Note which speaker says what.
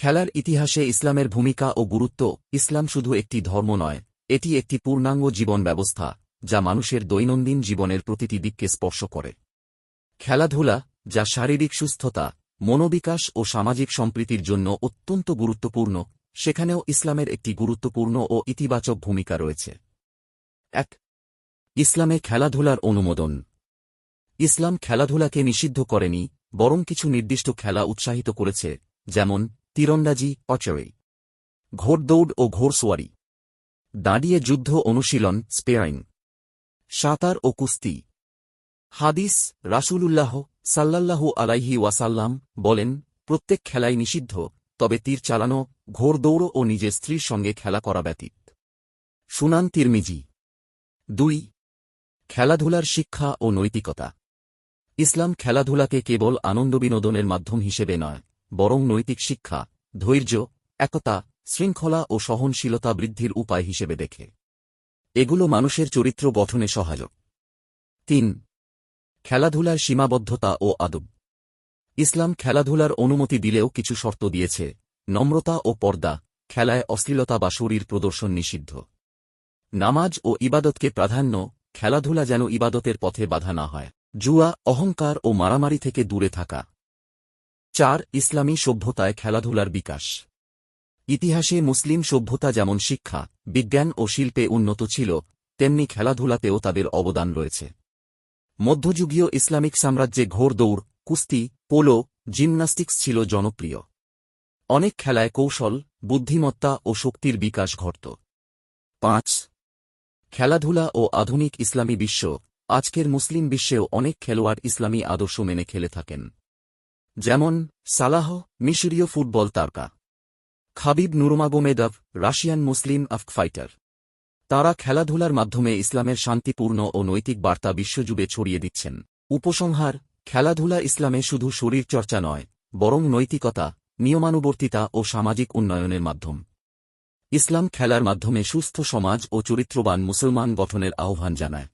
Speaker 1: খেলার ইতিহাসে ইসলামের ভূমিকা ও গুরুত্ব ইসলাম শুধু একটি ধর্ম নয়, এটি একটি পূর্ণাঙ্গ জীবন ব্যবস্থা, যা মানুষের দৈনন্দিন জীবনের প্রতিটি দিককে স্পর্শ করে। খেলাধুলা, যা শারীরিক সুস্থতা, মনোবিকাশ ও সামাজিক সম্প্রীতির জন্য অত্যন্ত গুরুত্বপূর্ণ, সেখানেও ইসলামের একটি গুরুত্বপূর্ণ ও ইতিবাচক ভূমিকা রয়েছে। এক, ইসলামে খেলাধুলার অনুমোদন। ইসলাম খেলাধুলাকে নিষিদ্ধ করেনি, বরং কিছু নির্দিষ্ট খেলা উৎসাহিত করেছে, যেমন তীরন্দাজি অচরে ঘোড়দৌড় ও ঘোড়সোয়ারি দাঁড়িয়ে যুদ্ধ অনুশীলন, স্পেয়ারিং। সাঁতার ও কুস্তি। হাদিস, রাসূলুল্লাহ সাল্লাল্লাহু আলাইহি ওয়াসাল্লাম বলেন, প্রত্যেক খেলাই নিষিদ্ধ, তবে তীর চালানো ঘোড়দৌড় ও নিজের স্ত্রীর সঙ্গে খেলা করা ব্যতীত। সুনান তিরমিজি। দুই, খেলাধুলার শিক্ষা ও নৈতিকতা। ইসলাম খেলাধুলাকে কেবল আনন্দ বিনোদনের মাধ্যম হিসেবে নয় বরং নৈতিক শিক্ষা, ধৈর্য, একতা, শৃঙ্খলা ও সহনশীলতা বৃদ্ধির উপায় হিসেবে দেখে। এগুলো মানুষের চরিত্র গঠনে সহায়ক। তিন, খেলাধুলার সীমাবদ্ধতা ও আদব। ইসলাম খেলাধুলার অনুমতি দিলেও কিছু শর্ত দিয়েছে, নম্রতা ও পর্দা, খেলায় অশ্লীলতা বা শরীর প্রদর্শন নিষিদ্ধ। নামাজ ও ইবাদতকে প্রাধান্য, খেলাধুলা যেন ইবাদতের পথে বাধা না হয়। জুয়া, অহংকার ও মারামারি থেকে দূরে থাকা। চার, ইসলামী সভ্যতায় খেলাধুলার বিকাশ। ইতিহাসে মুসলিম সভ্যতা যেমন শিক্ষা, বিজ্ঞান ও শিল্পে উন্নত ছিল, তেমনি খেলাধুলাতেও তাদের অবদান রয়েছে। মধ্যযুগীয় ইসলামিক সাম্রাজ্যে ঘোড়দৌড় কুস্তি, পোলো, জিমন্যাস্টিক্স ছিল জনপ্রিয়। অনেক খেলায় কৌশল, বুদ্ধিমত্তা ও শক্তির বিকাশ ঘটত। পাঁচ, খেলাধুলা ও আধুনিক ইসলামী বিশ্ব। আজকের মুসলিম বিশ্বেও অনেক খেলোয়াড় ইসলামী আদর্শ মেনে খেলে থাকেন। যেমন, সালাহ, মিশরীয় ফুটবল তারকা। খাবিব নুরমাগোমেদভ, রাশিয়ান মুসলিম আফ ফাইটার। তারা খেলাধুলার মাধ্যমে ইসলামের শান্তিপূর্ণ ও নৈতিক বার্তা বিশ্বজুড়ে ছড়িয়ে দিচ্ছেন। উপসংহার, খেলাধুলা ইসলামে শুধু শরীরচর্চা নয়, বরং নৈতিকতা, নিয়মানুবর্তিতা ও সামাজিক উন্নয়নের মাধ্যম। ইসলাম খেলার মাধ্যমে সুস্থ সমাজ ও চরিত্রবান মুসলমান গঠনের আহ্বান জানায়।